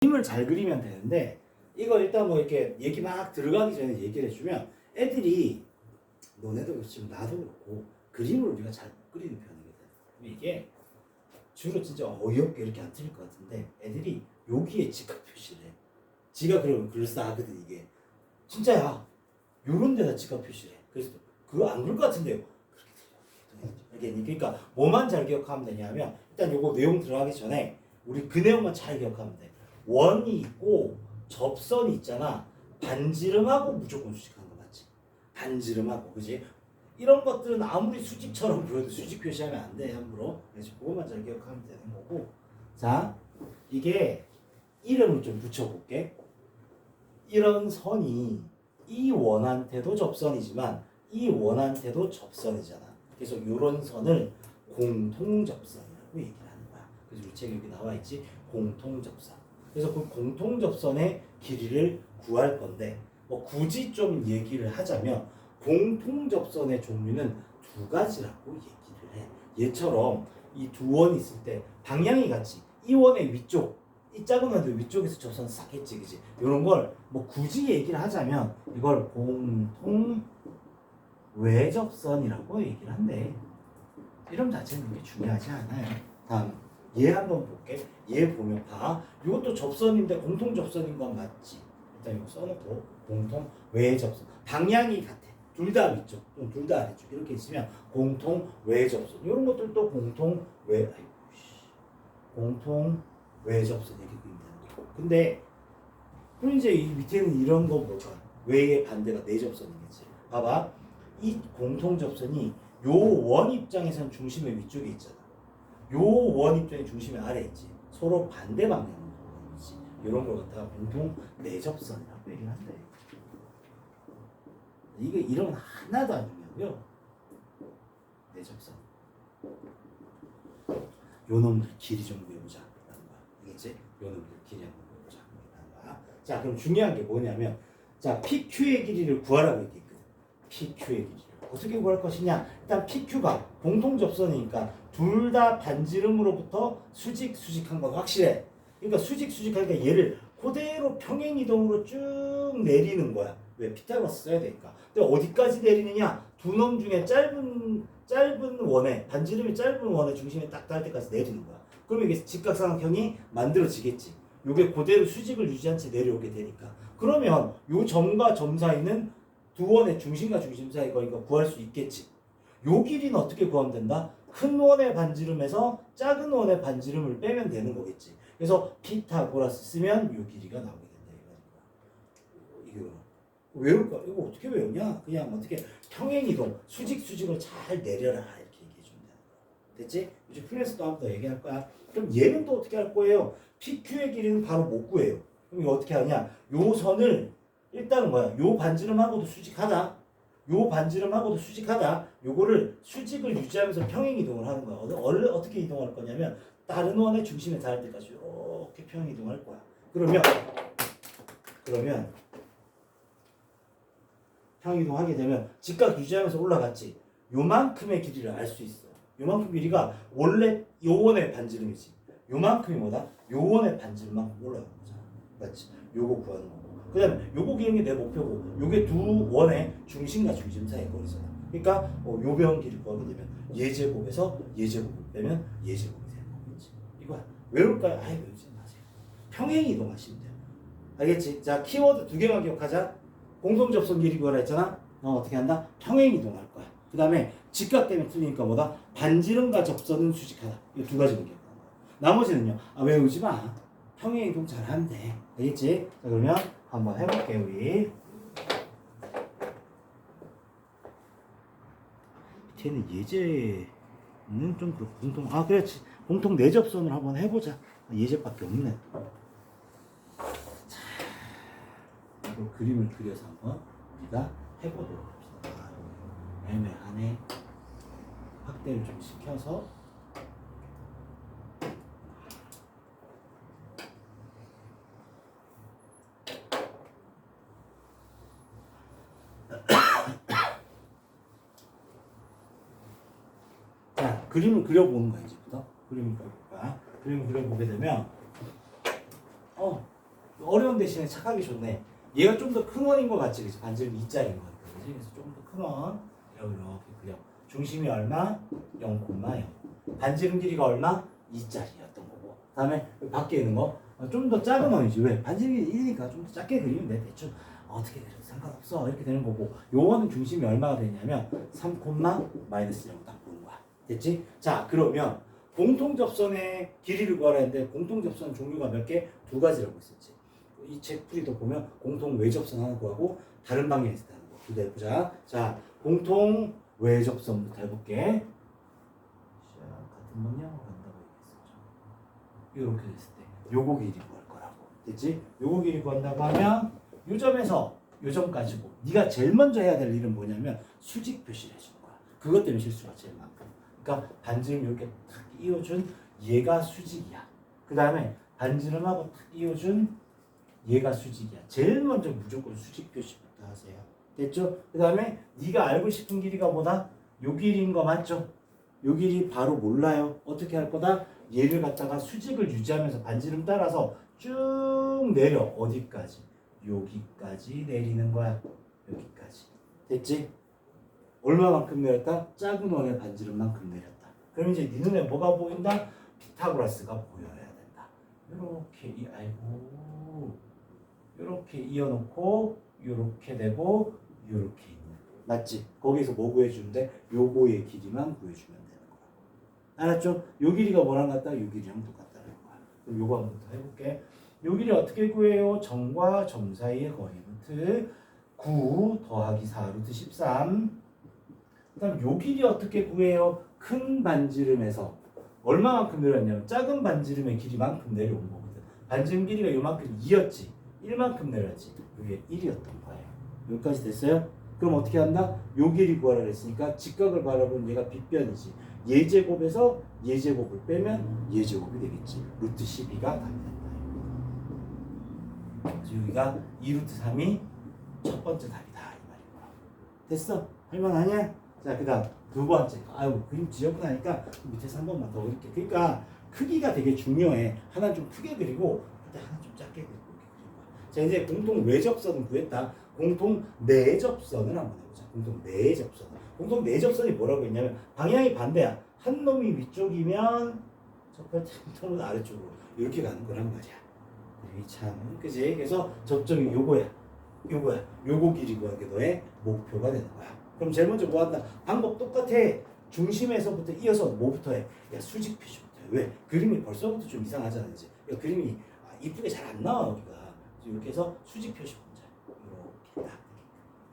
그림을 잘 그리면 되는데 이거 일단 뭐 이렇게 얘기 막 들어가기 전에 얘기를 해주면 애들이 너네도 그렇지만 나도 그렇고 그림을 우리가 잘못 그리는 편이거든. 이게 주로 진짜 어이없게 이렇게 안 틀릴 것 같은데 애들이 여기에 직각 표시를 해. 지가 그러면 글싸하거든 이게. 진짜야. 요런 데다 직각 표시를 해. 그래서 그거 안 그럴 것 같은데요. 그러니까 뭐만 잘 기억하면 되냐면 일단 요거 내용 들어가기 전에 우리 그 내용만 잘 기억하면 돼. 원이 있고 접선이 있잖아. 반지름하고 무조건 수직하는 거 맞지? 반지름하고 그지? 이런 것들은 아무리 수직처럼 보여도 수직 표시하면 안 돼 함부로. 그래서 그것만 잘 기억하면 되는 거고. 자, 이게 이름을 좀 붙여볼게. 이런 선이 이 원한테도 접선이지만 이 원한테도 접선이잖아. 그래서 이런 선을 공통접선이라고 얘기를 하는 거야. 그래서 우리 책에 여기 나와 있지 공통접선. 그래서 그 공통 접선의 길이를 구할 건데 뭐 굳이 좀 얘기를 하자면 공통 접선의 종류는 두 가지라고 얘기를 해. 얘처럼 이 두 원이 있을 때 방향이 같이 이 원의 위쪽 이 작은 원도 위쪽에서 접선 싹 했지 그지? 이런 걸 뭐 굳이 얘기를 하자면 이걸 공통 외접선이라고 얘기를 한대. 이름 자체는 그렇게 중요하지 않아요. 다음 얘 한번 볼게. 얘 보면 봐 이것도 접선인데 공통 접선인 건 맞지. 일단 이거 써놓고 공통 외 접선. 방향이 같아. 둘 다 위쪽. 둘 다 아래쪽. 이렇게 있으면 공통 외 접선. 이런 것들도 공통 외 아이고 씨. 공통 외 접선 이렇게 그리면 되는 거고 근데 그럼 이제 이 밑에는 이런 거 볼까 외의 반대가 내 접선이겠지. 봐봐. 이 공통 접선이 요 원 입장에서는 중심의 위쪽에 있잖아 요 원 입장의 중심의 아래 있지. 서로 반대 방향으로 있지. 이런 걸 갖다가 공통 내접선이라고 얘기를 한대 이게 이런 하나도 안 중요하고요 내접선. 요 놈들 길이 좀 거야. 알겠지? 요 놈들 길이 한번 거야. 자 그럼 중요한 게 뭐냐면 자 PQ의 길이를 구하라고 얘기했거든. PQ의 길이를 어떻게 구할 것이냐? 일단 PQ가 공통 접선이니까 둘 다 반지름으로부터 수직 수직한 건 확실해. 그러니까 수직 수직하니까 얘를 그대로 평행 이동으로 쭉 내리는 거야. 왜? 피타고라스 써야 되니까. 근데 어디까지 내리느냐? 두 놈 중에 짧은 짧은 원에 반지름이 짧은 원의 중심에 딱 닿을 때까지 내리는 거야. 그러면 이게 직각삼각형이 만들어지겠지. 요게 그대로 수직을 유지한 채 내려오게 되니까. 그러면 요 점과 점 사이는 두 원의 중심과 중심 사이 거니까 구할 수 있겠지 요 길이는 어떻게 구하면 된다? 큰 원의 반지름에서 작은 원의 반지름을 빼면 되는 거겠지 그래서 피타고라스 쓰면 요 길이가 나오게 된다 이거 외울까? 이거 어떻게 외우냐? 그냥 어떻게 평행이동, 수직 수직을 잘 내려라 이렇게 얘기해 주면 되는 거야. 됐지? 이제 풀에서 또한번 더 얘기할 거야. 그럼 얘는 또 어떻게 할 거예요? PQ의 길이는 바로 못 구해요. 그럼 이거 어떻게 하냐? 요 선을 일단은 뭐야? 요 반지름하고도 수직하다. 요 반지름하고도 수직하다. 요거를 수직을 유지하면서 평행 이동을 하는 거야. 어느- 어떻게 이동할 거냐면 다른 원의 중심에 닿을 때까지 이렇게 평행 이동할 거야. 그러면 그러면 평행 이동 하게 되면 직각 유지하면서 올라갔지. 요만큼의 길이를 알 수 있어. 요만큼 길이가 원래 요원의 반지름이지. 요만큼이 뭐다? 요원의 반지름만큼 올라가는 거잖아. 맞지? 요거 구하는 거고. 그 다음에 요거 게내 목표고 요게 두 원의 중심과 중심 사이의 거리잖아. 그러니까 어, 요변 구하게 되면 예제곱에서 예제곱을 빼면 예제곱이 되는 거겠지. 이거야. 외울까요? 아예 외우지 마세요. 평행 이동하시면 돼요. 알겠지? 자, 키워드 두 개만 기억하자. 공동 접선 길이 구하라 했잖아. 어, 어떻게 한다? 평행 이동할 거야. 그 다음에 직각 때문에 틀리니까 뭐다? 반지름과 접선은 수직하다. 이 두 가지만 기억하는 거야. 나머지는요. 아, 외우지 마. 평행 이동 잘 하면 돼. 알겠지? 자, 그러면 한번 해볼게 우리. 밑에는 예제는 좀 그렇고 공통 아 그렇지 공통 내접선을 한번 해보자. 아, 예제밖에 없네. 이거 그림을 그려서 한번 우리가 해보도록 합시다. 아, 애매하네. 확대를 좀 시켜서 자 그림을 그려보는 거야 이제부터 그림을 그려볼까? 그림을 그려보게 되면 어 어려운 대신에 착하기 좋네. 얘가 좀 더 큰 원인 것 같지, 그치? 반지름 2짜리인 것 같아. 그치? 그래서 좀 더 큰 원. 이렇게 그려. 중심이 얼마? 0,0. 반지름 길이가 얼마? 2짜리였던 거고. 다음에 밖에 있는 거. 좀 더 작은 원이지. 왜? 반지름이 1이니까 좀 더 작게 그리면 돼. 대충. 어떻게 그려도 상관없어. 이렇게 되는 거고. 요거는 중심이 얼마가 되냐면 3, 마이너스 0딱 보는 거야. 됐지? 자, 그러면 공통 접선의 길이를 구하라 했는데 공통 접선 종류가 몇 개? 두 가지라고 했었지. 이책 풀이도 보면 공통 외접선 하나 구하고 다른 방향에서 하는 거. 두대 해보자. 자, 공통 외접선부터 해볼게. 자, 같은 방향으로 간다고 얘기했었죠. 이렇게 됐을 때 요거 길이 구할 거라고. 됐지? 요거 길이 구한다고 하면 요 점에서 요 점까지고 네가 제일 먼저 해야 될 일은 뭐냐면 수직 표시를 해주는 거야. 그것 때문에 실수가 제일 많고. 그러니까 반지름 이렇게 탁 이어준 얘가 수직이야. 그 다음에 반지름하고 탁 이어준 얘가 수직이야. 제일 먼저 무조건 수직 표시부터 하세요. 됐죠? 그 다음에 네가 알고 싶은 길이가 뭐다? 요 길이인 거 맞죠? 요 길이 바로 몰라요. 어떻게 할 거다? 얘를 갖다가 수직을 유지하면서 반지름 따라서 쭉 내려 어디까지? 여기까지 내리는 거야. 여기까지. 됐지? 얼마만큼 내렸다? 작은 원의 반지름만큼 내렸다. 그럼 이제 네 눈에 뭐가 보인다? 피타고라스가 보여야 된다. 이렇게 이 아이고 이렇게 이어놓고 이렇게 되고 이렇게 있는 맞지? 거기서 뭐 구해주는데 요거의 길이만 구해주면 되는 거야. 알았죠? 요 길이가 뭐랑 같다? 요 길이랑 똑같다는 거야. 그럼 요거 한번 더 해볼게. 요 길이 어떻게 구해요? 점과 점 사이의 거리 루트 9 더하기 4 루트 13 그다음 요 길이 어떻게 구해요? 큰 반지름에서 얼마만큼 내렸냐면 작은 반지름의 길이만큼 내려온 거거든. 반지름 길이가 요만큼 2였지. 1만큼 내렸지. 이게 1이었던 거예요. 여기까지 됐어요? 그럼 어떻게 한다? 요 길이 구하라 그랬으니까 직각을 바라보면 얘가 빗변이지. 예제곱에서 예제곱을 빼면 예제곱이 되겠지. 루트 12가 답이 된다. 여기가 2루트 3이 첫 번째 답이다. 이 말이구나. 됐어? 할만하냐? 자, 그 다음 두 번째. 아유, 그림 지었고 나니까 밑에서 한 번만 더 그릴게. 그러니까 크기가 되게 중요해. 하나 좀 크게 그리고 그다음 하나 좀 작게 그리고. 자, 이제 공통 외접선은 구했다. 공통 내접선을 한번 해보자. 공통 내접선. 공통 내접선이 뭐라고 했냐면 방향이 반대야. 한 놈이 위쪽이면 저팔 놈은 아래쪽으로 이렇게 가는 거란 말이야. 이 참, 그지? 그래서 접점이 요거야. 요거야. 요거 길이 구하는 게 너의 목표가 되는 거야. 그럼 제일 먼저 뭐 한다? 방법 똑같아. 중심에서부터 이어서 뭐부터 해? 야, 수직 표시부터 해. 왜? 그림이 벌써부터 좀 이상하잖아, 이제. 야, 그림이 아, 이쁘게 잘 안 나와. 그래서 이렇게 해서 수직 표시 해. 이렇게 딱.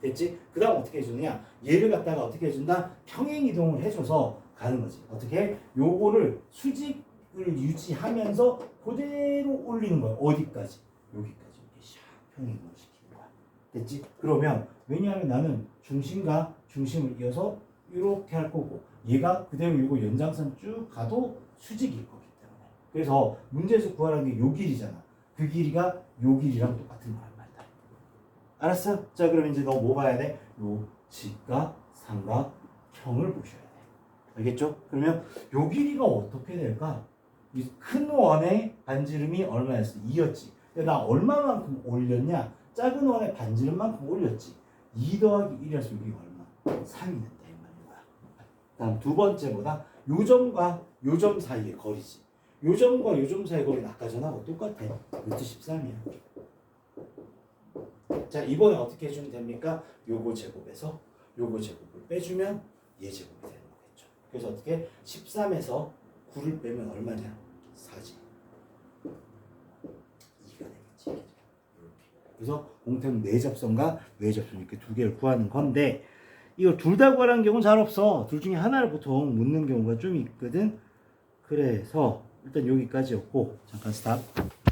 됐지? 그 다음 어떻게 해주느냐? 얘를 갖다가 어떻게 해준다? 평행 이동을 해줘서 가는 거지. 어떻게? 요거를 수직을 유지하면서 그대로 올리는 거야. 어디까지? 여기까지. 이렇게 샥 평행 이동을. 됐지? 그러면 왜냐하면 나는 중심과 중심을 이어서 이렇게 할 거고 얘가 그대로 이거 연장선 쭉 가도 수직일 거기 때문에 그래서 문제에서 구하라는 게 요 길이잖아 그 길이가 요 길이랑 똑같은 거란 말이다 알았어? 자 그럼 이제 너 뭐 봐야 돼? 요 직각, 삼각, 평을 보셔야 돼 알겠죠? 그러면 요 길이가 어떻게 될까? 이 큰 원의 반지름이 얼마였어? 2였지 근데 나 얼마만큼 올렸냐? 작은 원의 반지름만큼 올렸지 2 더하기 1이라서 여기 얼마? 3이 된다 이 말인 거야. 다음 두 번째보다 요점과 요점 사이의 거리지. 요점과 요점 사이의 거리는 아까 전하고 똑같아. 루트 13이야. 자 이번에 어떻게 해주면 됩니까? 요거 제곱에서 요거 제곱을 빼주면 얘 제곱이 되는 거겠죠. 그래서 어떻게 13에서 9를 빼면 얼마냐? 4지. 2가 되겠지. 이렇게. 그래서 공통 내접선과 외접선 이렇게 두 개를 구하는 건데 이거 둘다 구하라는 경우는 잘 없어. 둘 중에 하나를 보통 묻는 경우가 좀 있거든. 그래서 일단 여기까지였고 잠깐 스탑.